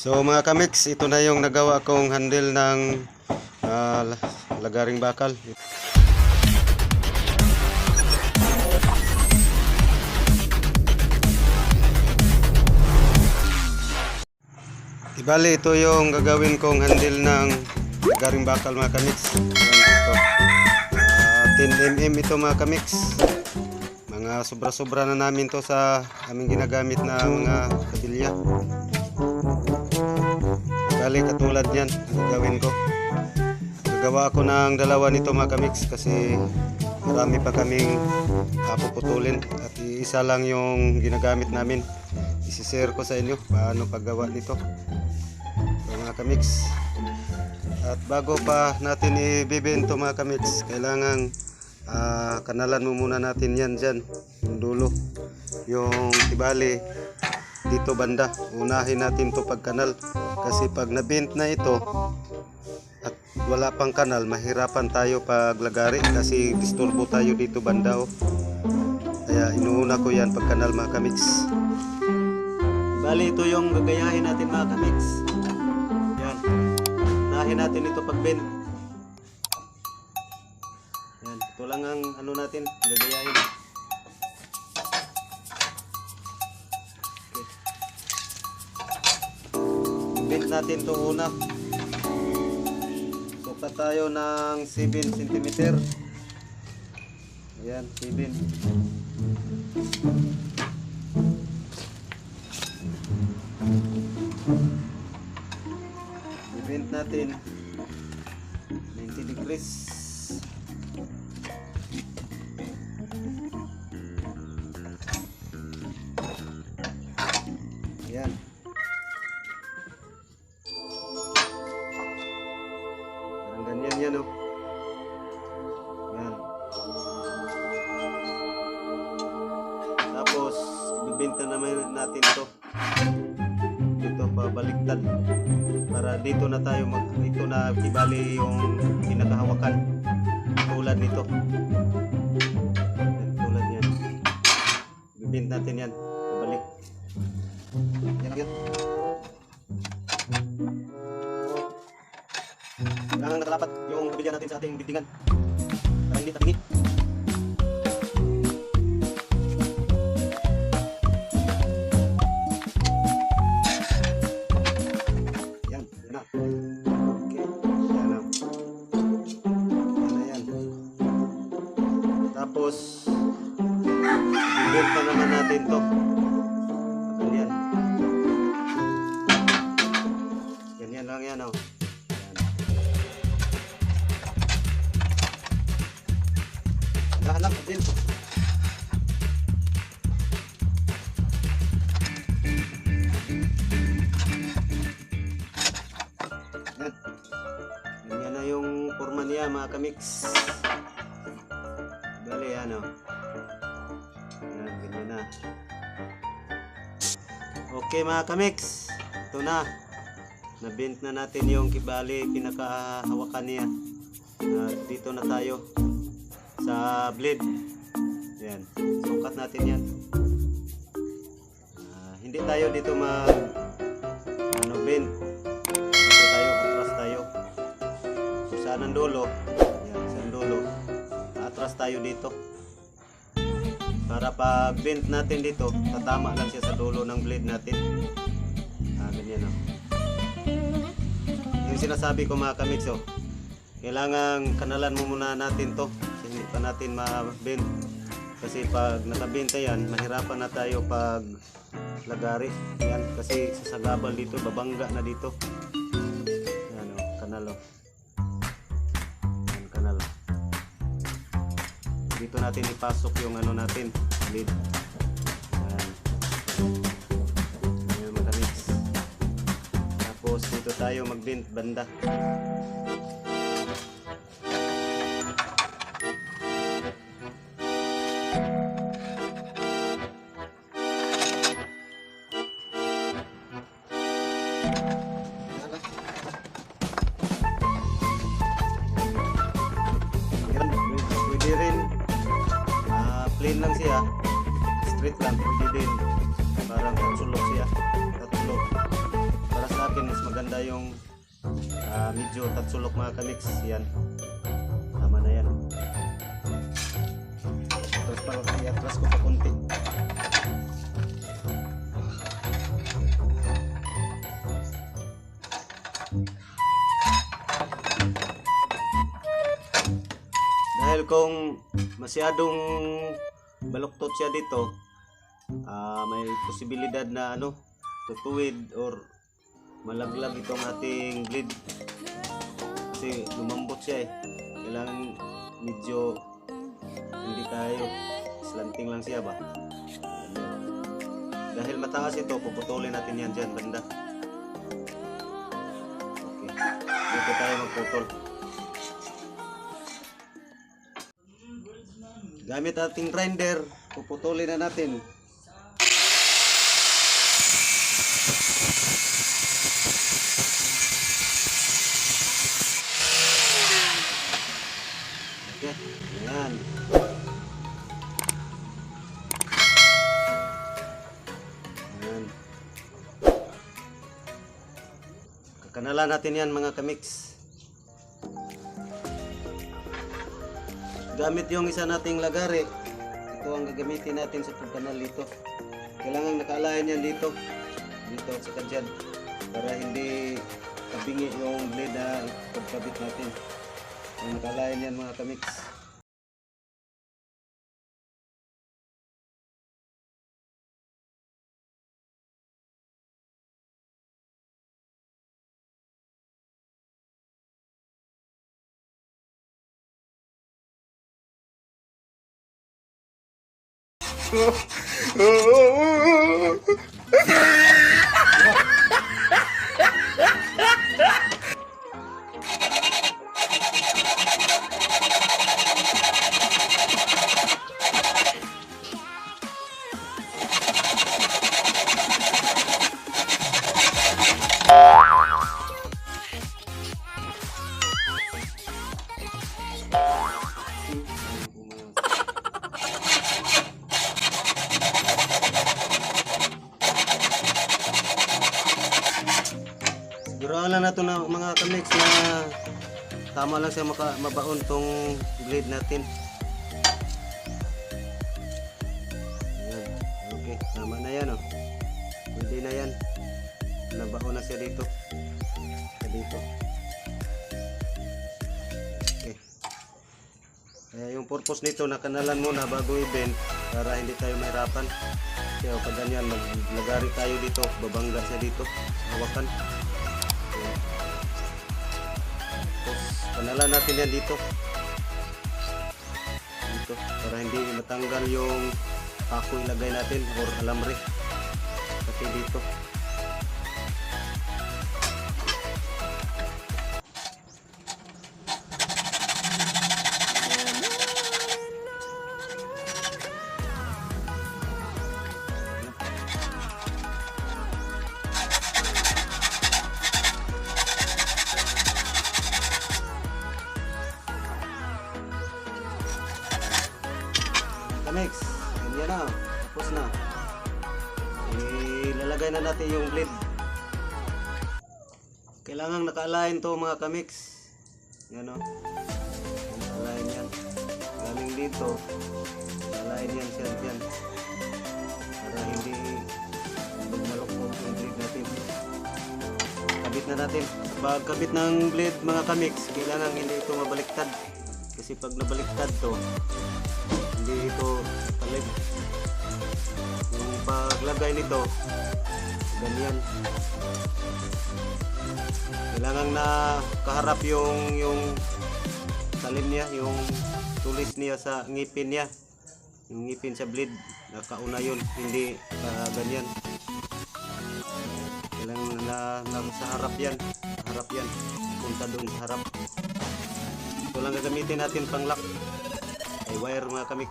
So mga kamix, ito na yung nagawa kong handle ng ah, lagaring bakal. Ibali ito yung gagawin kong handle ng lagaring bakal mga kamix. Ito. Ah, 10mm ito mga kamix. Mga sobra-sobra na namin to sa aming ginagamit na mga kabilya. Bali katulad yan gagawin ko. Gagawa ako ng dalawa nito mga kamix kasi marami pa kaming kapuputulin at isa lang yung ginagamit namin. Isishare ko sa inyo paano paggawa nito. So mga kamix. At bago pa natin ibibento mga kamix, kailangan ah, kanalan mo muna natin yan dyan, yung dulo. Yung ibali dito banda. Unahin natin to pagkanal kasi pag nabent na ito at wala pang kanal, mahirapan tayo paglagari kasi disturbo tayo dito banda oh. Kaya inuuna ko yan pagkanal mga kamix. Bali ito yung gagayahin natin mga kamix. Yan. Unahin natin ito pag bend. Yan, ito lang ang ano natin, gagayahin. Natin to una. Sukat tayo ng 7 cm. Ayan, 7. I-bend natin 90 degrees. Natin to. Dito pabaliktad. Para dito na tayo mag ito na ibali yung pinakahawakan. Tulad nito. Tulad yan. Ibibenta natin yan. Pabalik. Yan yan. Kailangan nakalapat yung kabilya natin sa ating bigtingan. Para hindi tatingi. Ganyan lang yan, oh. Lang, din. Yung forma niya mga kamix. Bali yan o. Yan, ganyan na. Okay mga kamix. Ito na. Nabent na natin yung kibali pinakahawakan niya. Ah, dito na tayo sa blade. Yan. Sukat natin yan. Ah, hindi tayo dito mag ano bend. Dito tayo, atras tayo. Kung saan ang dulo, yan, saan dulo, atras tayo dito. Para pag bend natin dito, tatama lang siya sa dulo ng blade natin. Ah, ganyan o. Yung sinasabi ko mga kamix oh, kailangan kanalan mo muna natin to hindi pa natin ma-bend. Kasi pag nakabenta yan, mahirapan na tayo pag lagari. Yan, kasi sa sagabal dito, babangga na dito. Yan o, kanal o. Yan, kanal. Dito natin ipasok yung ano natin, lid. Tapos dito tayo mag-bend banda. Ah, plain lang siya. Straight lang, pwede din. Parang tatsulok siya. Tatsulok. Para sa akin, tayong ah, medyo tatsulok mga kamix. Yan. Tama na yan. Tapos pa, i-atras ko pa konti. Dahil kung masyadong baluktot siya dito, ah, may posibilidad na ano, tutuwid or malaglag itong ating blade. Kasi lumambot siya eh. Kailangan medyo hindi tayo. Slanting lang siya ba? Dahil mataas ito, puputulin natin yan dyan banda. Okay. Dito tayo magputol. Gamit ating grinder, puputulin na natin. Kakanalan natin yan mga kamix. Gamit yung isa nating lagari. Ito ang gagamitin natin sa pagkanal dito. Kailangan nakaalayan yan dito. Dito at saka dyan. Para hindi kabingi yung blade na pagkabit natin. Nakalayan yan mga kamix. Oh, oh, oh, oh. Sigurahan lang nato na mga kamix na tama lang siya maka, mabaon tong blade natin. Ayan. Okay, tama na yan oh. Pwede na yan. Nabaon na siya dito. Dito. Okay. Kaya yung purpose nito, nakanalan muna bago i-bend para hindi tayo mahirapan. Kaya pag ganyan, maglagari tayo dito, babangga siya dito, hawakan. Tapos, panalan natin yan dito. Dito, para hindi matanggal yung pako ilagay natin or alamre. Pati dito. Kamex, ganyan na. Tapos na. Ilalagay na natin yung blade. Kailangan naka-align to mga kamix. Yan o. Naka-align yan. Galing dito. Naka-align yan siya dyan. Para hindi malukot yung blade natin. Kabit na natin. Pag kabit ng blade mga kamix, kailangan hindi ito mabaliktad. Kasi pag nabaliktad to, hindi ito talig yung paglagay nito ganyan. Kailangan na kaharap yung yung talim niya yung tulis niya sa ngipin niya. Yung ngipin sa blade nakauna yun hindi ah, ganyan. Kailangan na, na sa harap yan harap yan. Punta doon sa harap. Ito lang gagamitin natin pang lock ay wire mga kamix.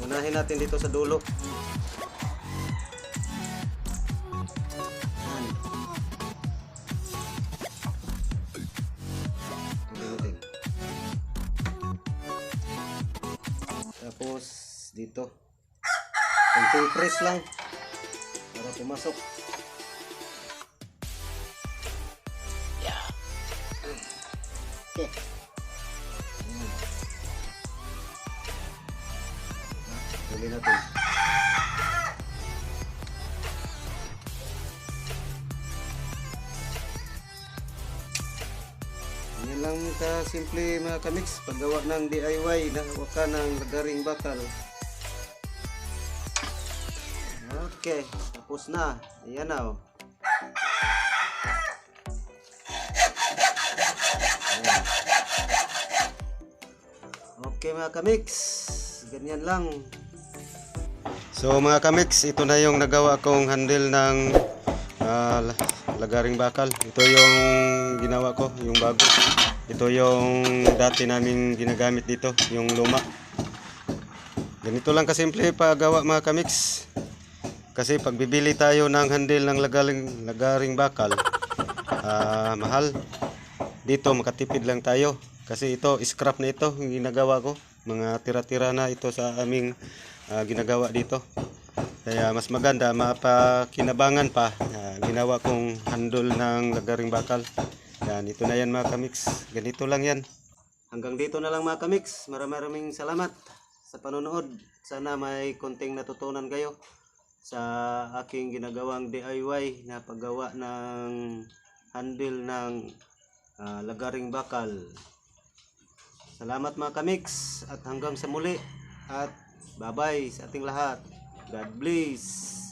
Unahin natin dito sa dulo. Tapos dito. Konting press lang para pumasok. Okay. Ayan. Gawin natin. Yan lang ka simple mga kamix paggawa ng DIY na waka ng lagaring bakal. Okay, tapos na. Ayan na oh. Ayan. Okay mga kamix, ganyan lang. So mga kamix, ito na yung nagawa kong handle ng la- lagaring bakal. Ito yung ginawa ko, yung bago. Ito yung dati naming ginagamit dito, yung luma. Ganito lang kasimple paggawa mga kamix. Kasi pag bibili tayo ng handle ng lagaring, lagaring bakal, ah, mahal. Dito makatipid lang tayo. Kasi ito, scrap na ito, yung ginagawa ko. Mga tira-tira na ito sa aming ah, ginagawa dito. Kaya mas maganda, mapakinabangan pa. Ah, ginawa kong handle ng lagaring bakal. Yan, ito na yan mga kamix. Ganito lang yan. Hanggang dito na lang mga kamix. Maraming salamat sa panonood. Sana may konting natutunan kayo sa aking ginagawang DIY na paggawa ng handle ng ah, lagaring bakal. Salamat mga kamix at hanggang sa muli at bye-bye sa ating lahat. God bless.